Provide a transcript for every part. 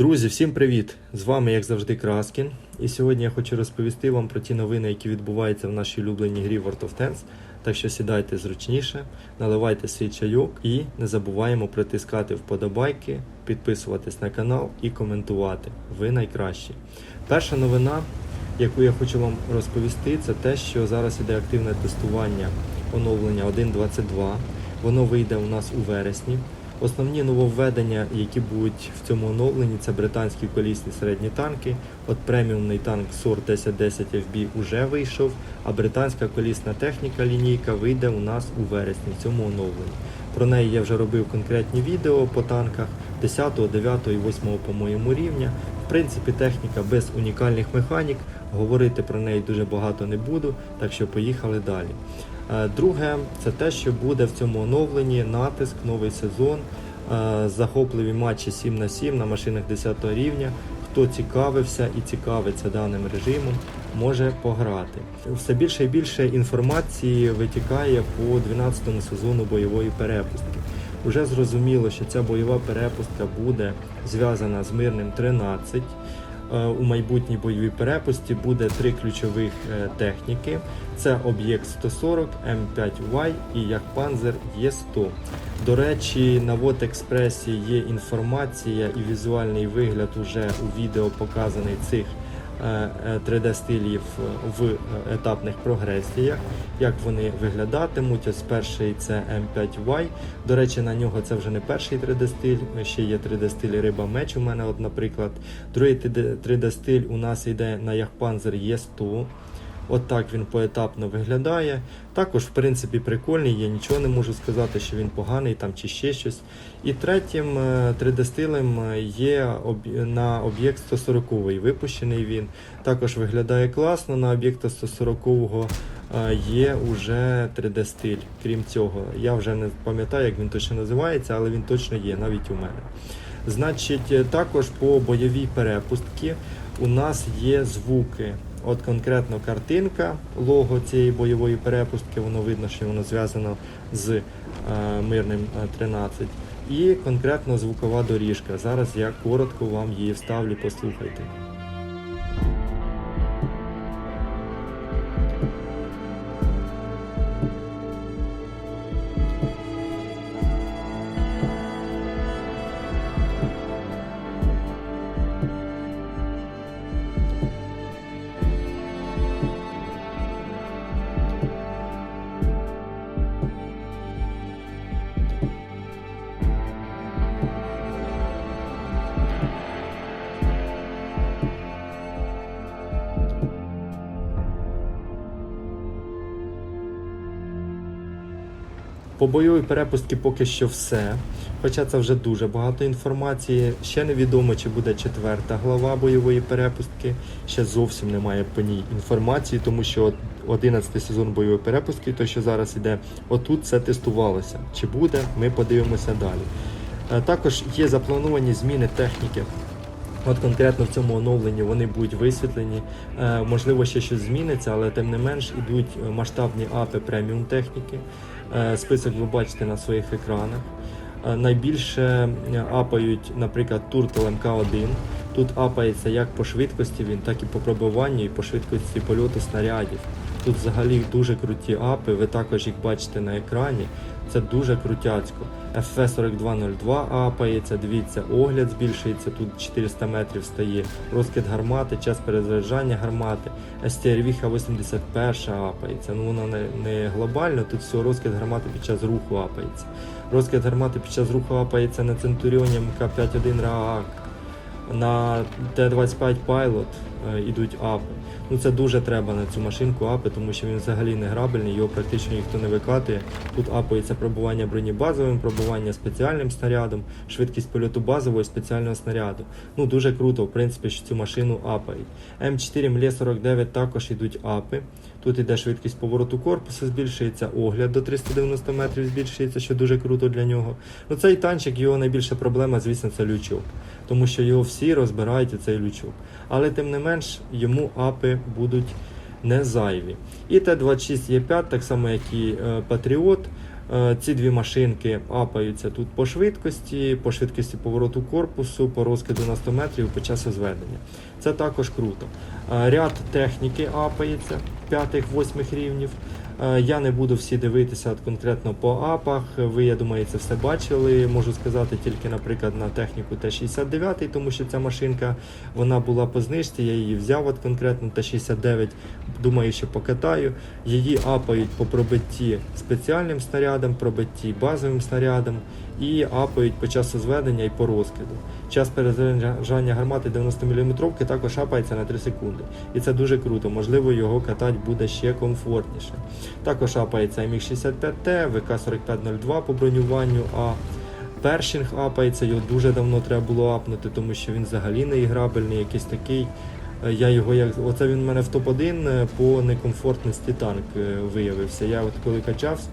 Друзі, всім привіт! З вами, як завжди, Краскін. І сьогодні я хочу розповісти вам про ті новини, які відбуваються в нашій улюбленій грі World of Tanks. Так що сідайте зручніше, наливайте свій чайок і не забуваємо притискати вподобайки, підписуватись на канал і коментувати. Ви найкращі. Перша новина, яку я хочу вам розповісти, це те, що зараз іде активне тестування оновлення 1.22. Воно вийде у нас у вересні. Основні нововведення, які будуть в цьому оновленні, це британські колісні середні танки. От преміумний танк SOR 1010 FB уже вийшов, а британська колісна техніка лінійка вийде у нас у вересні в цьому оновленні. Про неї я вже робив конкретні відео по танках 10, 9 і 8, по-моєму рівня. В принципі, техніка без унікальних механік. Говорити про неї дуже багато не буду, так що поїхали далі. Е, Друге, це те, що буде в цьому оновленні натиск, новий сезон, е, захопливі матчі 7 на 7 на машинах 10 рівня. Хто цікавився і цікавиться даним режимом, може пограти. Все більше і більше інформації витікає по 12 сезону бойової перепустки. Уже зрозуміло, що ця бойова перепустка буде зв'язана з мирним 13. Е, У майбутній бойовій перепусті буде три ключових е, техніки: це об'єкт 140, М5Y і Яхпанзер Є100. До речі, на Вот Експресі є інформація і візуальний вигляд уже у відео показаний цих 3D стилів в е, етапних прогресіях, як вони виглядатимуть. Ось перший це M5Y. До речі, на нього це вже не перший 3D стиль, ще є 3D стиль риба меч у мене, от, наприклад. Другий 3D стиль у нас йде на Яхпанзер Є100. От так він поетапно виглядає. Також, в принципі, прикольний, я нічого не можу сказати, що він поганий там чи ще щось. І третім е, 3D-стилем е, є на об'єкт 140 випущений він. Також виглядає класно. На об'єкта 140 е, є уже 3D-стиль. Крім цього, я вже не пам'ятаю, як він точно називається, але він точно є навіть у мене. Значить, е, також по бойовій перепустці у нас є звуки. От конкретно картинка лого цієї бойової перепустки, воно видно, що воно зв'язано з е, мирним е, 13. І конкретно звукова доріжка. Зараз я коротко вам її вставлю, послухайте. По бойовій перепустці поки що все. Хоча це вже дуже багато інформації. Ще невідомо, чи буде четверта глава бойової перепустки. Ще зовсім немає по ній інформації, тому що 11 сезон бойової перепустки, той, що зараз іде, отут це тестувалося. Чи буде, ми подивимося далі. Е, Також є заплановані зміни техніки. От конкретно в цьому оновленні вони будуть висвітлені. Е, можливо, ще щось зміниться, але тим не менш ідуть е, масштабні апи преміум техніки. Е, список ви бачите на своїх екранах. Найбільше апають, наприклад, Turtle МК1. Тут апається як по швидкості він, так і по пробиванню, і по швидкості польоту снарядів. Тут взагалі дуже круті апи, ви також їх бачите на екрані. Це дуже крутяцько. FV4202 апається, дивіться, огляд збільшується, тут 400 метрів стає, розкид гармати, час перезаряджання гармати, STRV Х81 апається. Ну воно не, не глобально, тут всього розкид гармати під час руху апається. Розкид гармати під час руху апається на Центуріоні МК-51 Раак. На Т-25 Pilot е, ідуть апи. Ну це дуже треба на цю машинку апи, тому що він взагалі не грабельний, його практично ніхто не викатує. Тут апається пробування броні базовим, пробування спеціальним снарядом, швидкість польоту базового і спеціального снаряду. Ну дуже круто, в принципі, що цю машину апають. М4 МЛ-49 також ідуть апи. Тут іде швидкість повороту корпусу, збільшується огляд до 390 метрів, збільшується, що дуже круто для нього. Ну цей танчик, його найбільша проблема, звісно, це лючок, тому що його всі розбирають і цей лючок. Але тим не менш йому апи будуть не зайві. І Т-26Е5, так само як і е, Патріот, Ці дві машинки апаються тут по швидкості, по швидкості повороту корпусу, по розкиду на 100 метрів по часу зведення. Це також круто. Е, Ряд техніки апається 5-8 рівнів. Е, Я не буду всі дивитися конкретно по апах. Ви, я думаю, це все бачили. Можу сказати тільки, наприклад, на техніку Т-69, тому що ця машинка вона була по знижці, я її взяв от конкретно Т-69, думаю, що покатаю. Її апають по пробитті спеціальним снарядом, пробитті базовим снарядом і апають по часу зведення і по розкиду. Час перезаряджання гармати 90 мм також апається на 3 секунди. І це дуже круто. Можливо, його катати буде ще комфортніше. Також апається Міг-65Т, ВК-4502 по бронюванню, а першинг апається, його дуже давно треба було апнути, тому що він взагалі не іграбельний, якийсь такий. Е, Я його як оце він в мене в топ-1 по некомфортності танк е, виявився. Я от коли качався,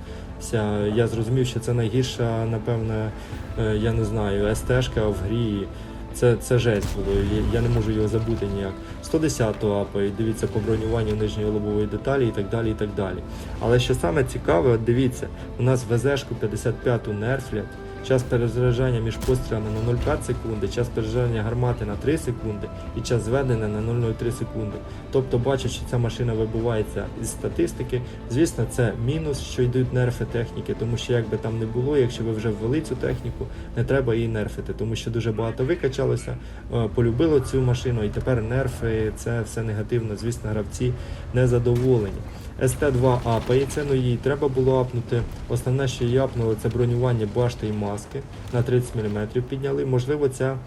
я зрозумів, що це найгірша, напевне, е, я не знаю, СТшка в грі. Це, це жесть було, я- не можу його забути ніяк. 110 апають, дивіться по бронюванню нижньої лобової деталі і так далі. і так далі. Але що саме цікаве, от дивіться, у нас ВЗшку 55 нерфлять, час перезаряджання між пострілами на 0,5 секунди, час перезаряджання гармати на 3 секунди і час зведення на 0,03 секунди. Тобто бачу, що ця машина вибувається із статистики. Звісно, це мінус, що йдуть нерфи техніки, тому що як би там не було, якщо ви вже ввели цю техніку, не треба її нерфити, тому що дуже багато викачалося, е, полюбило цю машину, і тепер нерфи це все негативно. Звісно, гравці незадоволені. СТ2 апається, ну їй треба було апнути. Основне, що її апнули, це бронювання башти і маски на 30 мм підняли. Можливо, ця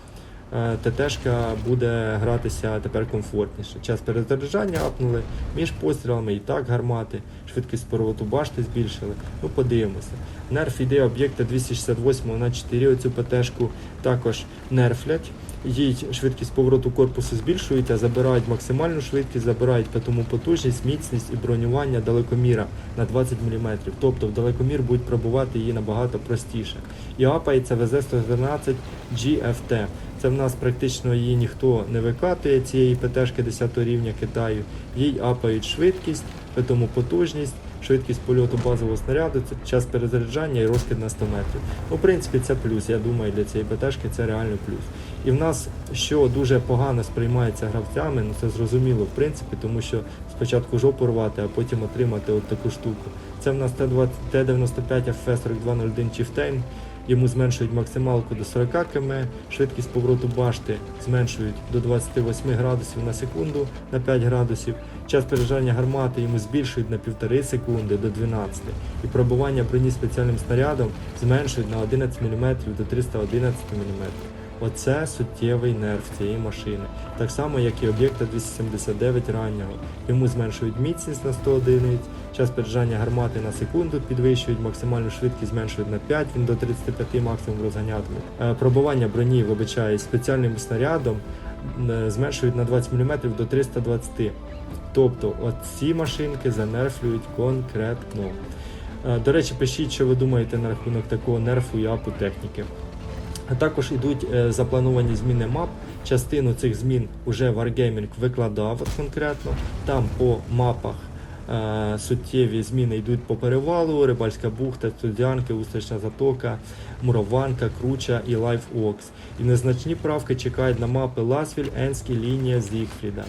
ТТшка буде гратися тепер комфортніше. Час перезаряджання апнули, між пострілами і так гармати, швидкість повороту башти збільшили. Ну, подивимося. Нерф іде об'єкта 268 на 4, оцю ПТшку також нерфлять. Їй швидкість повороту корпусу збільшують, а забирають максимальну швидкість, забирають тому потужність, міцність і бронювання далекоміра на 20 мм. Тобто в далекомір будуть пробувати її набагато простіше. І апається ВЗ-112 GFT. Це в нас практично її ніхто не викатує, цієї ПТшки 10 рівня Китаю. Їй апають швидкість, тому потужність, швидкість польоту базового снаряду, час перезаряджання і розкид на 100 метрів. Ну, принципі, це плюс. Я думаю, для цієї ПТшки це реально плюс. І в нас, що дуже погано сприймається гравцями, ну це зрозуміло, в принципі, тому що спочатку жопу рвати, а потім отримати от таку штуку. Це в нас Т-20 Т-95 FS4201 Chieftain. Йому зменшують максималку до 40 км, швидкість повороту башти зменшують до 28 градусів на секунду на 5 градусів. Час пережання гармати йому збільшують на 1,5 секунди до 12. І пробування броні спеціальним снарядом зменшують на 11 мм до 311 мм. Оце суттєвий нерв цієї машини. Так само, як і об'єкта 279 раннього. Йому зменшують міцність на 100 одиниць, час переджання гармати на секунду підвищують, максимальну швидкість зменшують на 5, він до 35 максимум розганятиме. Е, Пробування броні, вибачаю, спеціальним снарядом е, зменшують на 20 мм до 320. Тобто оці машинки занерфлюють конкретно. Е, До речі, пишіть, що ви думаєте на рахунок такого нерфу і апу техніки. Також йдуть е, заплановані зміни мап. Частину цих змін уже Wargaming викладав конкретно. Там по мапах е, суттєві зміни йдуть по перевалу, Рибальська бухта, Студянки, Устрична затока, Мурованка, Круча і Лайф Окс. І незначні правки чекають на мапи Ласвіль, Енський, лінія Зігфріда.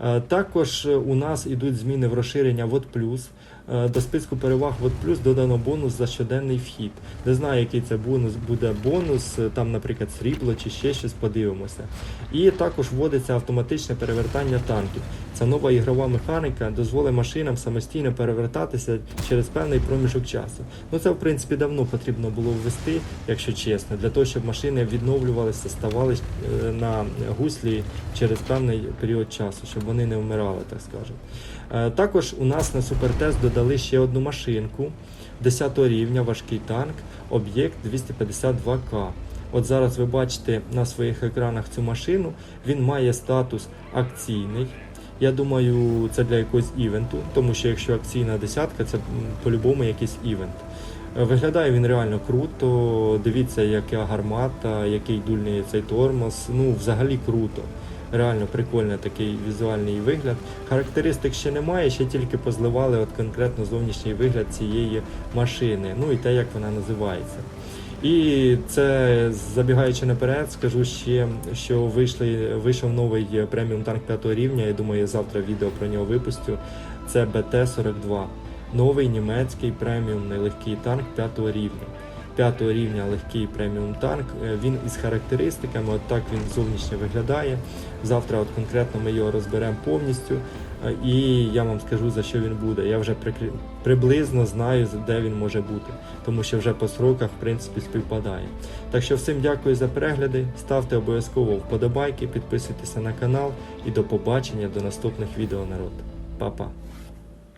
Е, Також у нас йдуть зміни в розширення Вот Плюс. Е, До списку переваг Вот Плюс додано бонус за щоденний вхід. Не знаю, який це бонус буде бонус, е, там, наприклад, срібло чи ще щось подивимося. І також вводиться автоматичне перевертання танків. Ця нова ігрова механіка дозволить машинам самостійно перевертатися через певний проміжок часу. Ну це в принципі давно потрібно було ввести, якщо чесно, для того, щоб машини відновлювалися, ставали е, на гуслі через певний період часу, щоб вони не вмирали, так скажемо. Також у нас на супертест додали ще одну машинку 10 рівня, важкий танк, об'єкт 252К. От зараз ви бачите на своїх екранах цю машину. Він має статус акційний. Я думаю, це для якогось івенту, тому що якщо акційна десятка, це по-любому якийсь івент. Е, Виглядає він реально круто. Дивіться, яка гармата, який дульний цей тормоз. Ну, взагалі круто. Реально прикольний такий візуальний вигляд. Характеристик ще немає, ще тільки позливали от конкретно зовнішній вигляд цієї машини. Ну і те, як вона називається. І це забігаючи наперед, скажу ще, що вийшли, вийшов новий преміум танк 5 рівня. Я думаю, я завтра відео про нього випустю. Це БТ-42. Новий німецький преміумний легкий танк 5 рівня. 5 рівня легкий преміум танк. Е, Він із характеристиками, от так він зовнішньо виглядає. Завтра от конкретно ми його розберемо повністю. Е, І я вам скажу за що він буде. Я вже приблизно знаю, де він може бути, тому що вже по сроках в принципі співпадає. Так що всім дякую за перегляди. Ставте обов'язково вподобайки, підписуйтеся на канал і до побачення до наступних відео народ. Па-па!